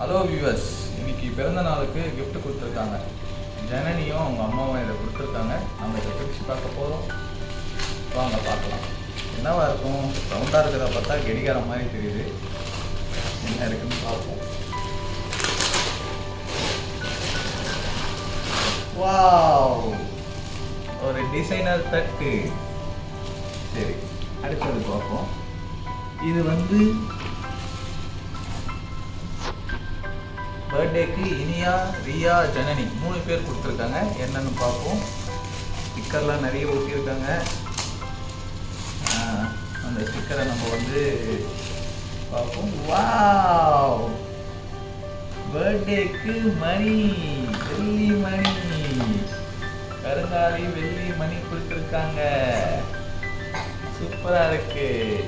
Hello viewers இன்னைக்கு பிறந்த நாளுக்கு கிஃப்ட் கொடுத்துருக்காங்க. ஜனனியும் அவங்க அம்மாவும் இதை கொடுத்துருக்காங்க. நம்ம இதை பிரித்து பார்க்க போகிறோம் வாங்க பார்க்கலாம். என்னவா இருக்கும்? ரவுண்டாக இருக்கிறத பார்த்தா கெடிகாரம் மாதிரி தெரியுது. என்ன இருக்குன்னு பார்ப்போம். வாவ் ஒரு டிசைனர் தட்டு. சரி அடுத்தது பார்ப்போம். இது வந்து பர்த்டேக்கு இனியா ரியா ஜனனி மூணு பேர் கொடுத்துருக்காங்க. என்னன்னு பார்ப்போம். ஸ்டிக்கர்லாம் நிறைய ஒட்டியிருக்காங்க அந்த ஸ்டிக்கரை நம்ம வந்து பார்ப்போம். வாவ்! பர்த்டேக்கு மணி வெள்ளி மணி. கருங்காலி வெள்ளி மணி கொடுத்துருக்காங்க. சூப்பரா இருக்கு.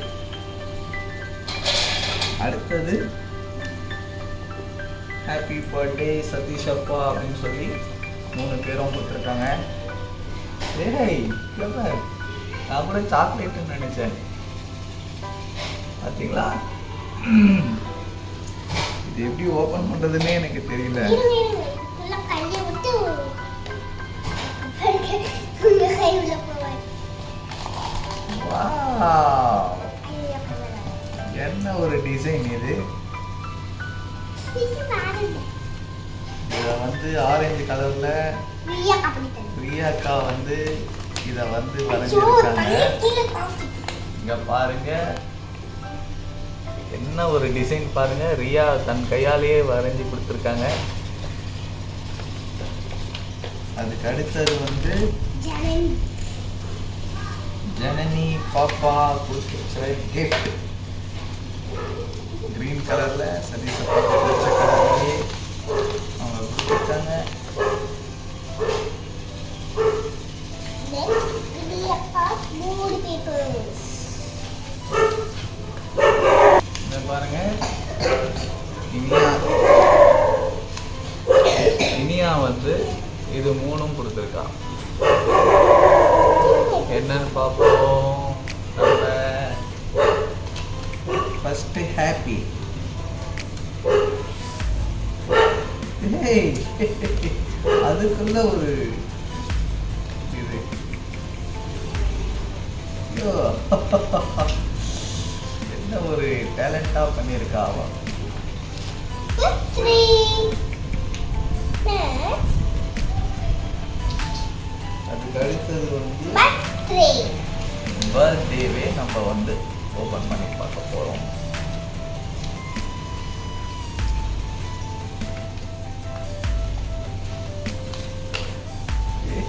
அடுத்தது ஹாப்பி பர்த்டே சதீஷ் அப்பா அப்படின்னு சொல்லி மூணு பேரும் கொடுத்துருக்காங்க. ஏய். நான் கூட சாக்லேட்டுன்னு நினைச்சேன். பார்த்தீங்களா இது எப்படி ஓப்பன் பண்றதுன்னே எனக்கு தெரியல. என்ன ஒரு டிசைன். இதை? வந்து ஆரஞ்சு கலர்ல. பிரியாக்கா வந்து இதை வந்து வரைஞ்சிருக்காங்க. இங்க பாருங்க என்ன ஒரு டிசைன் பாருங்க ரியா தன் கையாலேயே வரைஞ்சி கொடுத்துருக்காங்க அதுக்கு அடுத்தது வந்து ஜனனி. ஜனனி பாப்பா கொடுத்த கிஃப்ட் கிரீன் கலர்ல சதீஷ் அப்பா கொடுத்த கலர்லயே அவங்க கொடுத்துருக்காங்க Next, பிரியாக்கா mood papers. இங்க பாருங்க இனியா இனியா வந்து இது மூணும் கொடுத்துருக்கா. என்னன்னு பார்ப்போம் நம்ம ஃபர்ஸ்ட் ஹாப்பி அதுக்குள்ள ஒரு இது. ஐயோ. என்ன ஒரு டேலண்டா பண்ணியிருக்கா அவன் அதுக்கு அடுத்தது வந்து birthday. பர்த்டேவே நம்ம வந்து ஓப்பன் பண்ணி பார்க்க போகிறோம்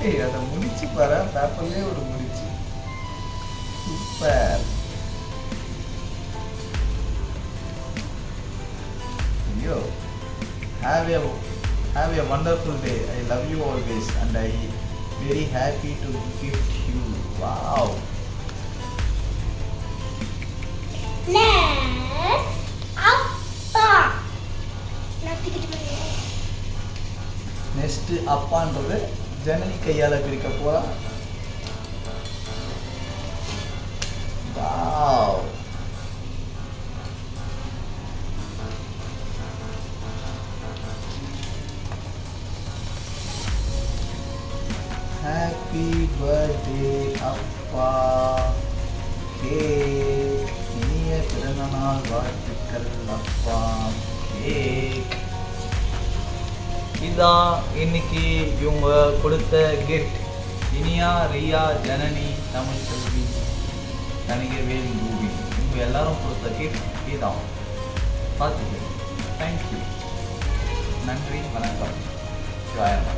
ஏய் அதை முடிச்சு பாரு பேப்பர்லேயே ஒரு முடிச்சு சூப்பர் ஐயோ have a have a wonderful day I love you always and I very happy to gift you wow Next, அப்பா. நெக்ஸ்ட் அப்பான்றது ஜனனி கையால பிரிக்க போறா. ஹாப்பி பர்த்டே அப்பா. கேக் இனிய பிறந்தநாள் வாழ்த்துக்கள் அப்பா. கேக் இதான் இன்னைக்கு இவங்க கொடுத்த கிஃப்ட் இனியா ரியா ஜனனி தமிழ் செல்வி கணிகவேல் பூவி இவங்க எல்லாரும் கொடுத்த கிஃப்ட் இதான் பார்த்துக்கோங்க. தேங்க்யூ நன்றி வணக்கம். ஜாயமா